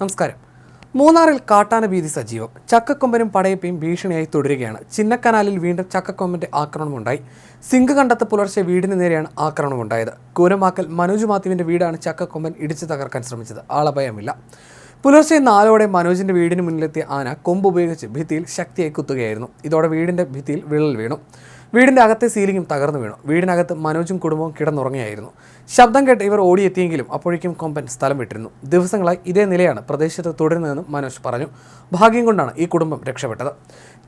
നമസ്കാരം. മൂന്നാറിൽ കാട്ടാന ഭീതി സജീവം. ചക്കക്കൊമ്പനും പടയപ്പയും ഭീഷണിയായി തുടരുകയാണ്. ചിന്നക്കനാലിൽ വീണ്ടും ചക്കക്കൊമ്പന്റെ ആക്രമണമുണ്ടായി. സിങ്ക് കണ്ടത്ത് പുലർച്ചെ വീടിന് നേരെയാണ് ആക്രമണമുണ്ടായത്. കൂരമാക്കൽ മനോജ് മാത്യുവിന്റെ വീടാണ് ചക്കക്കൊമ്പൻ ഇടിച്ചു തകർക്കാൻ ശ്രമിച്ചത്. ആളഭയമില്ല. പുലർച്ചെ നാലോടെ മനോജിന്റെ വീടിന് മുന്നിലെത്തിയ ആന കൊമ്പ് ഉപയോഗിച്ച് ഭിത്തിയിൽ ശക്തിയായി കുത്തുകയായിരുന്നു. ഇതോടെ വീടിന്റെ ഭിത്തിയിൽ വിള്ളൽ വീണു. വീടിന്റെ അകത്തെ സീലിംഗും തകർന്നു വീണു. വീടിനകത്ത് മനോജും കുടുംബവും കിടന്നുറങ്ങിയായിരുന്നു ശബ്ദം കേട്ട് ഇവർ ഓടിയെത്തിയെങ്കിലും അപ്പോഴേക്കും കൊമ്പൻ സ്ഥലം വിട്ടിരുന്നു. ദിവസങ്ങളായി ഇതേ നിലയാണ് പ്രദേശത്ത് തുടരുന്നതെന്നും മനോജ് പറഞ്ഞു. ഭാഗ്യം കൊണ്ടാണ് ഈ കുടുംബം രക്ഷപ്പെട്ടത്.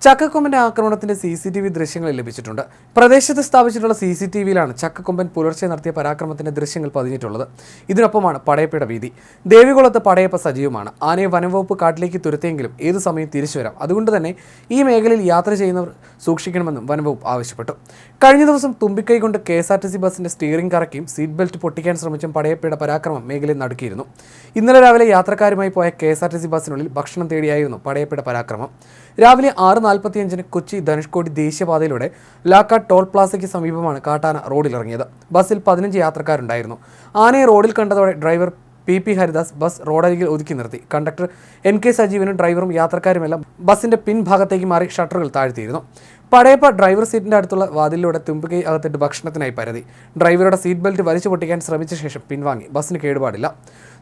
ചക്കക്കൊമ്പന്റെ ആക്രമണത്തിന്റെ സി സി ടി വി ദൃശ്യങ്ങൾ ലഭിച്ചിട്ടുണ്ട്. പ്രദേശത്ത് സ്ഥാപിച്ചിട്ടുള്ള സി സി ടി വിയിലാണ് ചക്കക്കൊമ്പൻ പുലർച്ചെ നടത്തിയ പരാക്രമത്തിന്റെ ദൃശ്യങ്ങൾ പതിഞ്ഞിട്ടുള്ളത്. ഇതിനൊപ്പമാണ് പടയപ്പയുടെ വീതി ദേവികുളത്ത് പടയപ്പ സജീവമാണ്. ആനയെ വനംവകുപ്പ് കാട്ടിലേക്ക് തുരത്തിയെങ്കിലും ഏതു സമയം തിരിച്ചു വരാം? അതുകൊണ്ട് തന്നെ ഈ മേഖലയിൽ യാത്ര ചെയ്യുന്നവർ സൂക്ഷിക്കണമെന്നും വനംവകുപ്പ് ആവശ്യപ്പെട്ടു. കഴിഞ്ഞ ദിവസം തുമ്പിക്കൈ കൊണ്ട് K S R T C ബസിന്റെ സ്റ്റിയറിംഗ് കറക്കിയും സീറ്റ് ബെൽറ്റ് പൊട്ടിക്കാൻ ശ്രമിച്ചും പടയപ്പയുടെ പരാക്രമം മേഖലയിൽ നടക്കിയിരുന്നു. ഇന്നലെ രാവിലെ യാത്രക്കാരുമായി പോയ K S R T C ബസിനുള്ളിൽ ഭക്ഷണം തേടിയായിരുന്നു പടയപ്പയുടെ പരാക്രമം. രാവിലെ ആറ് നാൽപ്പത്തിയഞ്ചിന് കൊച്ചി ധനുഷ്കോടി ദേശീയപാതയിലൂടെ ലാക്ക ടോൾ പ്ലാസയ്ക്ക് സമീപമാണ് കാട്ടാന റോഡിലിറങ്ങിയത്. ബസ്സിൽ പതിനഞ്ച് യാത്രക്കാരുണ്ടായിരുന്നു. ആനയെ റോഡിൽ കണ്ടതോടെ driver P P Haridas bus റോഡരികിൽ ഒതുക്കി നിർത്തി. കണ്ടക്ടർ എൻ കെ സജീവനും ഡ്രൈവറും യാത്രക്കാരുമെല്ലാം ബസിന്റെ പിൻഭാഗത്തേക്ക് മാറി ഷട്ടറുകൾ താഴ്ത്തിയിരുന്നു. പടയപ്പ ഡ്രൈവർ സീറ്റിന്റെ അടുത്തുള്ള വാതിലിലൂടെ തുമ്പുകൈ അകത്തിട്ട് ഭക്ഷണത്തിനായി പരതി. ഡ്രൈവറുടെ സീറ്റ് ബെൽറ്റ് വലിച്ചു പൊട്ടിക്കാൻ ശ്രമിച്ച ശേഷം പിൻവാങ്ങി. ബസ്സിന് കേടുപാടില്ല.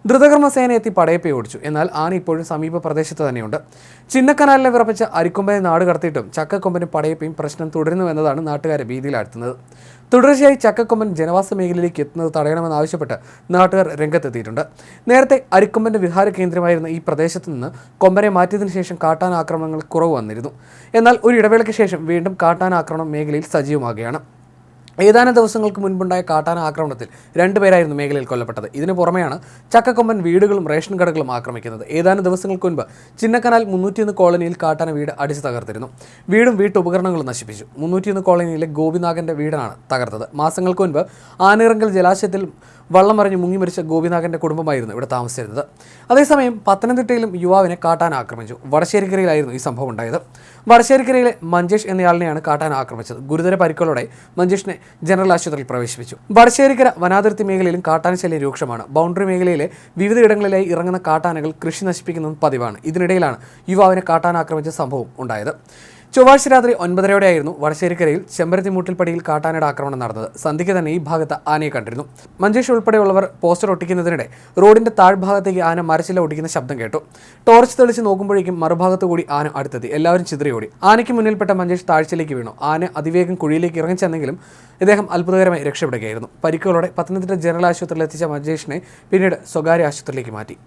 ദ്രുതകർമ്മസേന എത്തി പടയപ്പയെ ഓടിച്ചു. എന്നാൽ ആന ഇപ്പോഴും സമീപ പ്രദേശത്ത് തന്നെയുണ്ട്. ചിന്നക്കനാലിനെ വിറപ്പിച്ച അരിക്കൊമ്പനെ നാട് കടത്തിയിട്ടും ചക്കക്കൊമ്പനും പടയപ്പയും പ്രശ്നം തുടരുന്നുവെന്നതാണ് നാട്ടുകാരെ ഭീതിയിലാഴ്ത്തുന്നത്. തുടർച്ചയായി ചക്കക്കൊമ്പൻ ജനവാസ മേഖലയിലേക്ക് എത്തുന്നത് തടയണമെന്നാവശ്യപ്പെട്ട് നാട്ടുകാർ രംഗത്തെത്തിയിട്ടുണ്ട്. നേരത്തെ അരിക്കൊമ്പന്റെ വിഹാര കേന്ദ്രമായിരുന്ന ഈ പ്രദേശത്ത് നിന്ന് കൊമ്പനെ മാറ്റിയതിനു ശേഷം കാട്ടാന ആക്രമണങ്ങൾ കുറവ് വന്നിരുന്നു. എന്നാൽ ഒരു ഇടവേളയ്ക്ക് ശേഷം വീണ്ടും കാട്ടാന ആക്രമണം മേഖലയിൽ സജീവമാകുകയാണ്. ഏതാനും ദിവസങ്ങൾക്ക് മുൻപുണ്ടായ കാട്ടാന ആക്രമണത്തിൽ രണ്ടുപേരായിരുന്നു മേഖലയിൽ കൊല്ലപ്പെട്ടത്. ഇതിനു പുറമെയാണ് ചക്കക്കൊമ്പൻ വീടുകളും റേഷൻ കടകളും ആക്രമിക്കുന്നത്. ഏതാനും ദിവസങ്ങൾക്ക് മുൻപ് ചിന്നക്കനാൽ മുന്നൂറ്റിയൊന്ന് കോളനിയിൽ കാട്ടാന വീട് അടിച്ചു തകർത്തിരുന്നു. വീടും വീട്ടുപകരണങ്ങളും നശിപ്പിച്ചു. മുന്നൂറ്റിയൊന്ന് കോളനിയിലെ ഗോപിനാഗന്റെ വീടാണ് തകർത്തത്. മാസങ്ങൾക്ക് മുൻപ് ആനിറങ്കൽ ജലാശയത്തിൽ വള്ളം മറിഞ്ഞ് മുങ്ങി മരിച്ച ഗോപിനാഥന്റെ കുടുംബമായിരുന്നു ഇവിടെ താമസിച്ചിരുന്നത്. അതേസമയം പത്തനംതിട്ടയിലും യുവാവിനെ കാട്ടാൻ ആക്രമിച്ചു. വടശ്ശേരിക്കരയിലായിരുന്നു ഈ സംഭവം ഉണ്ടായത്. വടശ്ശേരിക്കരയിലെ മഞ്ജേഷ് എന്നയാളിനെയാണ് കാട്ടാൻ ആക്രമിച്ചത്. ഗുരുതര പരിക്കുകളോടെ മഞ്ചേഷിനെ ജനറൽ ആശുപത്രിയിൽ പ്രവേശിപ്പിച്ചു. വടശ്ശേരിക്കര വനാതിർത്തി മേഖലയിലും കാട്ടാനശല്യം രൂക്ഷമാണ്. ബൗണ്ടറി മേഖലയിലെ വിവിധ ഇടങ്ങളിലായി ഇറങ്ങുന്ന കാട്ടാനകൾ കൃഷി നശിപ്പിക്കുന്നതും പതിവാണ്. ഇതിനിടയിലാണ് യുവാവിനെ കാട്ടാന ആക്രമിച്ച സംഭവം ഉണ്ടായത്. ചൊവ്വാഴ്ച രാത്രി ഒൻപതരയോടെയായിരുന്നു വടശ്ശേരിക്കരയിൽ ചെമ്പരത്തിമൂട്ടിൽപ്പടിയിൽ കാട്ടാനയുടെ ആക്രമണം നടന്നത്. സന്ധ്യയ്ക്ക് തന്നെ ഈ ഭാഗത്ത് ആനയെ കണ്ടിരുന്നു. മഞ്ചേഷ് ഉൾപ്പെടെയുള്ളവർ പോസ്റ്റർ ഒട്ടിക്കുന്നതിനിടെ റോഡിന്റെ താഴ്ഭാഗത്തേക്ക് ആന മരച്ചില ഒട്ടിക്കുന്ന ശബ്ദം കേട്ടു. ടോർച്ച് തെളിച്ച് നോക്കുമ്പോഴേക്കും മറുഭാഗത്തു കൂടി ആന അടുത്തെത്തി. എല്ലാവരും ചിതറിയോടി. ആനയ്ക്ക് മുന്നിൽപ്പെട്ട മഞ്ചേഷ് താഴ്ചയിലേക്ക് വീണു. ആന അതിവേഗം കുഴിയിലേക്ക് ഇറങ്ങിച്ചെന്നെങ്കിലും ഇദ്ദേഹം അത്ഭുതകരമായി രക്ഷപ്പെടുകയായിരുന്നു. പരിക്കുകളോടെ പത്തനംതിട്ട ജനറൽ ആശുപത്രിയിൽ എത്തിച്ച മഞ്ചേഷിനെ പിന്നീട് സ്വകാര്യ ആശുപത്രിയിലേക്ക് മാറ്റി.